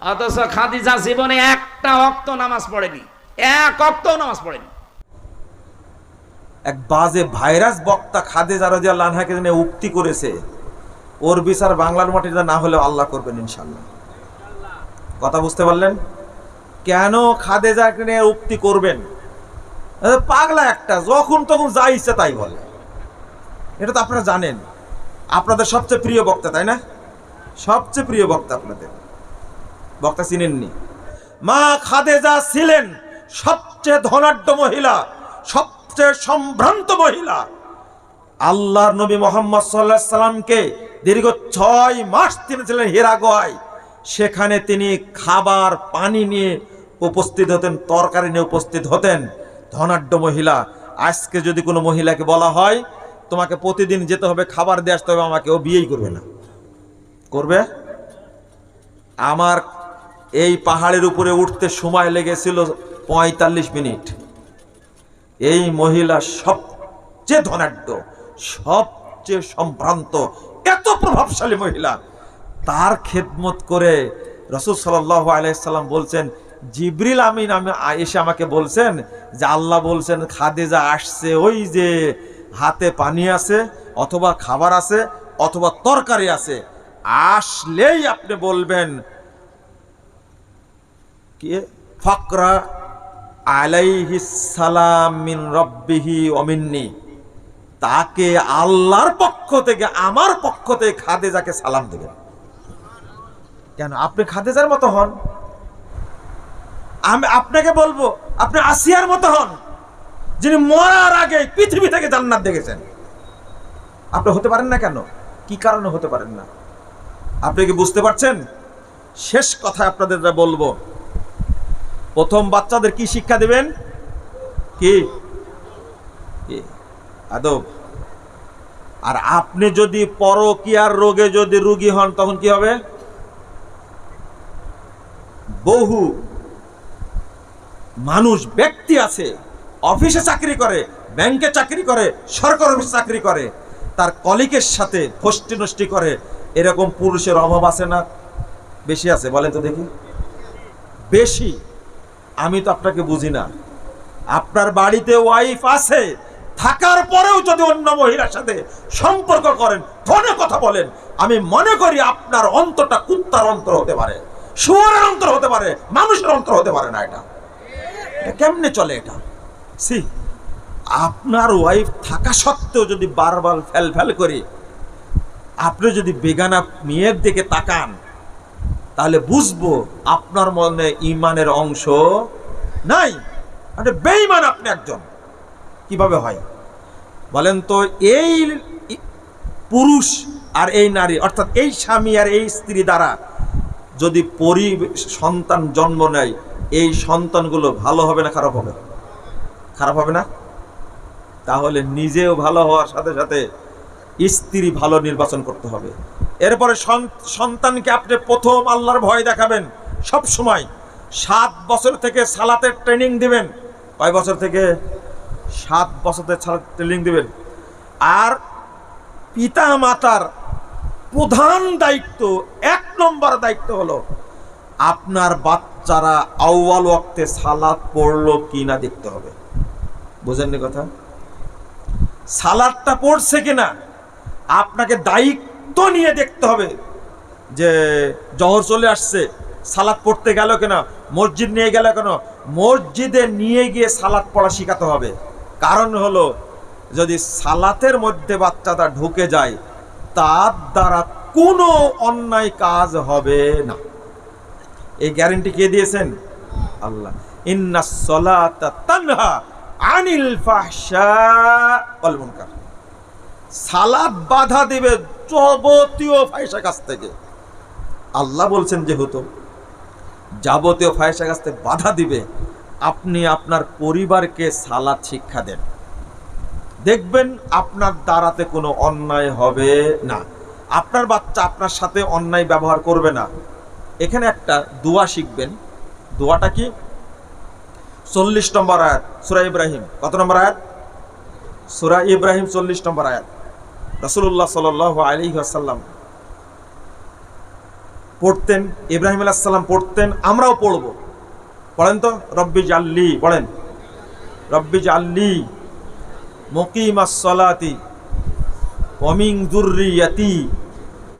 অথচ খাদিজা জীবনে একটা অক্ত নামাজ পড়েনি। এক অক্ত নামাজ পড়েনি। এক বাজে ভাইরাস বক্তা খাদিজা রাদিয়াল্লাহু আনহাকে নিয়ে উক্তি করেছে, ওর বিচার বাংলার মাটিতে না হলেও আল্লাহ করবেন ইনশাল্লাহ কথা বুঝতে পারলেন? কেন খাদেজাকে নিয়ে উক্তি করবেন? পাগলা একটা, যখন তখন যা ইচ্ছে তাই বলে। এটা তো আপনারা জানেন। আপনাদের সবচেয়ে প্রিয় বক্তা, তাই না? সবচেয়ে প্রিয় বক্তা আপনাদের। বক্তা চিনেননি। মা খাদেজা ছিলেন সবচেয়ে ধনাঢ্য মহিলা, সবচেয়ে সম্ভ্রান্ত মহিলা। আল্লাহর নবী মোহাম্মদ সাল্লাহ সাল্লামকে দীর্ঘ ছয় মাস তিনি ছিলেন হেরাগোয়ায় সেখানে তিনি খাবার, পানি নিয়ে উপস্থিত হতেন, তরকারি নিয়ে উপস্থিত হতেন। ধনাঢ্য মহিলা, আজকে যদি কোনো মহিলাকে বলা হয়, তোমাকে প্রতিদিন যেতে হবে, খাবার দিয়ে আসতে হবে, আমাকে ও বিয়েই করবে না। করবে? আমার এই পাহাড়ের উপরে উঠতে সময় লেগেছিল পঁয়তাল্লিশ মিনিট। এই মহিলা সবচেয়ে ধনাঢ্য, সবচেয়ে সম্ভ্রান্ত, এত প্রভাবশালী মহিলা। তার খেদমত করে রসুল সাল্লাহ আলাইসাল্লাম বলছেন, জিবরিল আমিন আমি এসে আমাকে বলছেন যে, আল্লাহ বলছেন, খাদেজা আসছে, ওই যে হাতে পানি আছে, অথবা খাবার আছে, অথবা তরকারি আছে। আসলেই আপনি বলবেন ফকরা আলাইহি সালাম মিন রব্বিহি অমিন্নি তাকে আল্লাহর পক্ষ থেকে, আমার পক্ষ থেকে খাদেজাকে সালাম দেবেন। কেন? আপনি খাদেজার মতো হন। আমি আপনাকে বলব, আপনি আসিয়ার মতো হন, যিনি মরার আগে পৃথিবী থেকে জান্নাত দেখেছেন। আপনি হতে পারেন না কেন? কি কারণে হতে পারেন না? আপনি কি বুঝতে পারছেন? শেষ কথা আপনাদের বলব প্রথম বাচ্চাদের কি শিক্ষা দেবেন? কি? আদব। আর আপনি যদি পরকিয়ার রোগে যদি রুগী হন, তখন কি হবে? বহু মানুষ, ব্যক্তি আছে, অফিসে চাকরি করে, ব্যাংকে চাকরি করে, সরকার অফিসে চাকরি করে, তার কলিকের সাথে ফষ্টি নষ্টি করে, এরকম পুরুষের অভাব আছে না? বেশি আছে, বলেন তো দেখি। বেশি। আমি তো আপনাকে বুঝি না। আপনার বাড়িতে ওয়াইফ আছে, থাকার পরেও যদি অন্য মহিলার সাথে সম্পর্ক করেন ফোনে কথা বলেন, আমি মনে করি আপনার অন্তরটা কুত্তার অন্তর হতে পারে, শুয়ারের অন্তর হতে পারে, মানুষের অন্তর হতে পারে না এটা। কেমনে চলে এটা? সি আপনার ওয়াইফ থাকা সত্ত্বেও যদি বারবার ফেল ফেল করে, আপনি যদি বেগানা মেয়ের দিকে তাকান তাহলে বুঝব আপনার মনে ইমানের অংশ নাই। মানে বেঈমান আপনি একজন। কীভাবে হয়? বলেন তো, এই পুরুষ আর এই নারী, অর্থাৎ এই স্বামী আর এই স্ত্রী দ্বারা যদি পরি সন্তান জন্ম নেয়, এই সন্তানগুলো ভালো হবে না খারাপ হবে? খারাপ হবে না? তাহলে নিজেও ভালো হওয়ার সাথে সাথে স্ত্রী ভালো নির্বাচন করতে হবে। এরপরে সন- সন্তানকে আপনি প্রথম আল্লাহর ভয় দেখাবেন সব সময়। সাত বছর থেকে সালাতের ট্রেনিং দিবেন। কয় বছর থেকে? সাত বছর থেকে সালাত ট্রেনিং দিবেন। আর পিতা মাতার প্রধান দায়িত্ব, এক নম্বর দায়িত্ব হলো, আপনার বাচ্চারা আউয়াল ওয়াক্তে সালাত পড়ল কি না দেখতে হবে। বুঝেননি কথা? সালাদটা পড়ছে কিনা? আপনাকে দায়িত্ব নিয়ে দেখতে হবে যে জহর চলে আসছে, সালাদ পড়তে গেল কেন, মসজিদ নিয়ে গেল কেন? মসজিদে নিয়ে গিয়ে সালাদ পড়া শেখাতে হবে। কারণ হলো, যদি সালাতের মধ্যে বাচ্চাটা ঢুকে যায়, তার দ্বারা কোনো অন্যায় কাজ হবে না। এই গ্যারেন্টি কে দিয়েছেন? আল্লাহ। ইন্না সলাতা তানহা আনিল ফাহশা ওয়াল মুনকার। সালাদ বাধা দিবে যাবতীয় ফায়সা কাছ থেকে। আল্লাহ বলছেন যেহেতু যাবতীয় ফায়সা কাছ থেকে বাধা দিবে, আপনি আপনার পরিবারকে সালাদ শিক্ষা দেন। দেখবেন আপনার দ্বারাতে কোনো অন্যায় হবে না। আপনার বাচ্চা আপনার সাথে অন্যায় ব্যবহার করবে না। এখানে একটা দোয়া শিখবেন। দোয়াটা কি? চল্লিশ নম্বর আয়াত, সুরা ইব্রাহিম। কত নম্বর আয়াত? সুরা ইব্রাহিম চল্লিশ নম্বর আয়াত। রসুল্লাহ সাল আলী আসাল্লাম পড়তেন, ইব্রাহিম আলাহাল্লাম পড়তেন, আমরাও পড়ব। পড়েন তো? রব্বি জাল্লি, পড়েন। রব্বি জাল্লি মকিম আসলাতি অমিং দুর্রিয়াতি